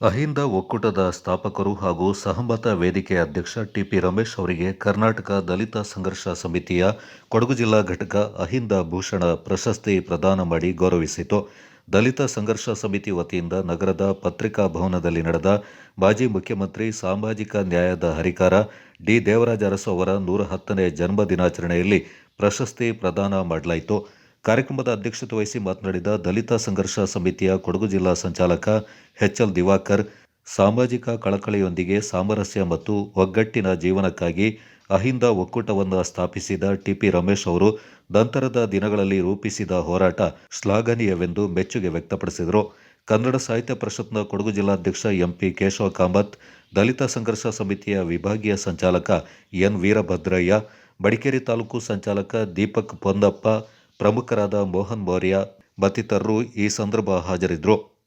ಅಹಿಂದ ಒಕ್ಕೂಟದ ಸ್ಥಾಪಕರು ಹಾಗೂ ಸಹಮತ ವೇದಿಕೆ ಅಧ್ಯಕ್ಷ ಟಿಪಿ ರಮೇಶ್ ಅವರಿಗೆ ಕರ್ನಾಟಕ ದಲಿತ ಸಂಘರ್ಷ ಸಮಿತಿಯ ಕೊಡಗು ಜಿಲ್ಲಾ ಘಟಕ ಅಹಿಂದ ಭೂಷಣ ಪ್ರಶಸ್ತಿ ಪ್ರದಾನ ಮಾಡಿ ಗೌರವಿಸಿತು. ದಲಿತ ಸಂಘರ್ಷ ಸಮಿತಿ ವತಿಯಿಂದ ನಗರದ ಪತ್ರಿಕಾ ಭವನದಲ್ಲಿ ನಡೆದ ಮಾಜಿ ಮುಖ್ಯಮಂತ್ರಿ ಸಾಮಾಜಿಕ ನ್ಯಾಯದ ಹರಿಕಾರ ಡಿ ದೇವರಾಜ ಅರಸು ಅವರ ನೂರ ಹತ್ತನೇ ಜನ್ಮ ದಿನಾಚರಣೆಯಲ್ಲಿ ಪ್ರಶಸ್ತಿ ಪ್ರದಾನ ಮಾಡಲಾಯಿತು. ಕಾರ್ಯಕ್ರಮದ ಅಧ್ಯಕ್ಷತೆ ವಹಿಸಿ ಮಾತನಾಡಿದ ದಲಿತ ಸಂಘರ್ಷ ಸಮಿತಿಯ ಕೊಡಗು ಜಿಲ್ಲಾ ಸಂಚಾಲಕ ಎಚ್ಎಲ್ ದಿವಾಕರ್, ಸಾಮಾಜಿಕ ಕಳಕಳಿಯೊಂದಿಗೆ ಸಾಮರಸ್ಯ ಮತ್ತು ಒಗ್ಗಟ್ಟಿನ ಜೀವನಕ್ಕಾಗಿ ಅಹಿಂದ ಒಕ್ಕೂಟವನ್ನು ಸ್ಥಾಪಿಸಿದ ಟಿಪಿ ರಮೇಶ್ ಅವರು ನಂತರದ ದಿನಗಳಲ್ಲಿ ರೂಪಿಸಿದ ಹೋರಾಟ ಶ್ಲಾಘನೀಯವೆಂದು ಮೆಚ್ಚುಗೆ ವ್ಯಕ್ತಪಡಿಸಿದರು. ಕನ್ನಡ ಸಾಹಿತ್ಯ ಪರಿಷತ್ನ ಕೊಡಗು ಜಿಲ್ಲಾಧ್ಯಕ್ಷ ಎಂಪಿ ಕೇಶವ ಕಾಮತ್, ದಲಿತ ಸಂಘರ್ಷ ಸಮಿತಿಯ ವಿಭಾಗೀಯ ಸಂಚಾಲಕ ಎನ್ ವೀರಭದ್ರಯ್ಯ, ಮಡಿಕೇರಿ ತಾಲೂಕು ಸಂಚಾಲಕ ದೀಪಕ್ ಪೊನ್ನಪ್ಪ ಪ್ರಮುಖರಾದ ಮೋಹನ್ ಮೌರ್ಯ ಮತ್ತಿತರರು ಈ ಸಂದರ್ಭ ಹಾಜರಿದ್ದರು.